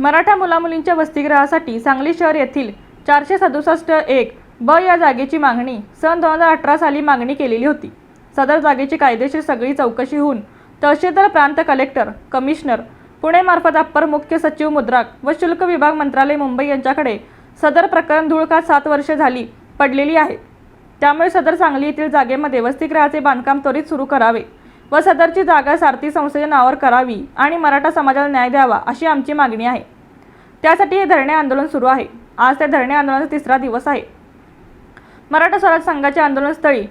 मराठा मुलामुलींच्या वसतिगृहासाठी सांगली शहर येथील चारशे सदुसष्ट एक ब या जागेची मागणी सन दोन हजार अठरा साली मागणी केलेली होती. सदर जागेची कायदेशीर सगळी चौकशी होऊन तहसीलदार प्रांत कलेक्टर कमिशनर पुणेमार्फत अप्पर मुख्य सचिव मुद्राक व शुल्क विभाग मंत्रालय मुंबई यांच्याकडे सदर प्रकरण धुळकात सात वर्षे झाली पडलेली आहे. त्यामुळे सदर सांगली येथील जागेमध्ये वसतिगृहाचे बांधकाम त्वरित सुरू करावे. व सदरची जागा सारथी संस्थेच्या नावावर करावी आणि मराठा समाजाला न्याय द्यावा अशी आमची मागणी आहे. त्यासाठी हे धरणे आंदोलन सुरू आहे. आज त्या धरणे आंदोलनाचा तिसरा दिवस आहे. मराठा स्वराज संघाच्या आंदोलनस्थळी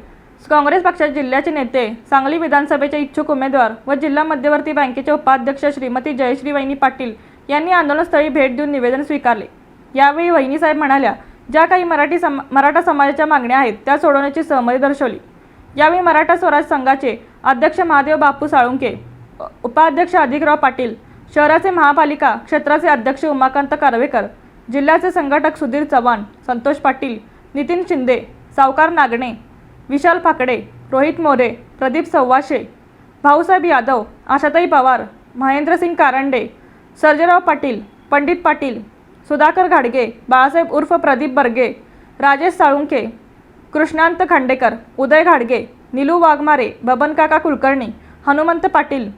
काँग्रेस पक्षाचे जिल्ह्याचे नेते सांगली विधानसभेचे इच्छुक उमेदवार व जिल्हा मध्यवर्ती बँकेचे उपाध्यक्ष श्रीमती जयश्री वहिनी पाटील यांनी आंदोलनस्थळी भेट देऊन निवेदन स्वीकारले. यावेळी वहिनीसाहेब म्हणाल्या ज्या काही मराठी सम मराठा समाजाच्या मागण्या आहेत त्या सोडवण्याची सहमती दर्शवली. यावेळी मराठा स्वराज संघाचे अध्यक्ष महादेव बापू साळुंके उपाध्यक्ष अधिकराव पाटील शहराचे महापालिका क्षेत्राचे अध्यक्ष उमाकांत कारवेकर जिल्ह्याचे संघटक सुधीर चव्हाण संतोष पाटील नितीन शिंदे सावकार नागणे विशाल फाकडे रोहित मोरे प्रदीप सव्वाशे भाऊसाहेब यादव आशाताई पवार महेंद्रसिंग कारंडे सर्जेराव पाटील पंडित पाटील सुधाकर घाडगे बाळासाहेब उर्फ प्रदीप बर्गे राजेश साळुंके कृष्णांत खांडेकर उदय घाडगे निलू वाघमारे बबनकाका कुलकर्णी हनुमंत पाटील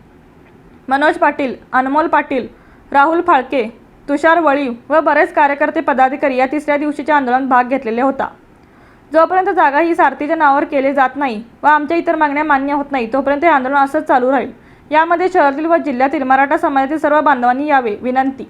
मनोज पाटील अनमोल पाटील राहुल फाळके तुषार वळी व बरेच कार्यकर्ते पदाधिकारी या तिसऱ्या दिवशीच्या आंदोलनात भाग घेतलेले होता. जोपर्यंत जागा ही सारथीच्या नावावर केले जात नाही व आमच्या इतर मागण्या मान्य होत नाही तोपर्यंत हे आंदोलन असंच चालू राहील. यामध्ये शहरातील व जिल्ह्यातील मराठा समाजातील सर्व बांधवांनी यावे विनंती.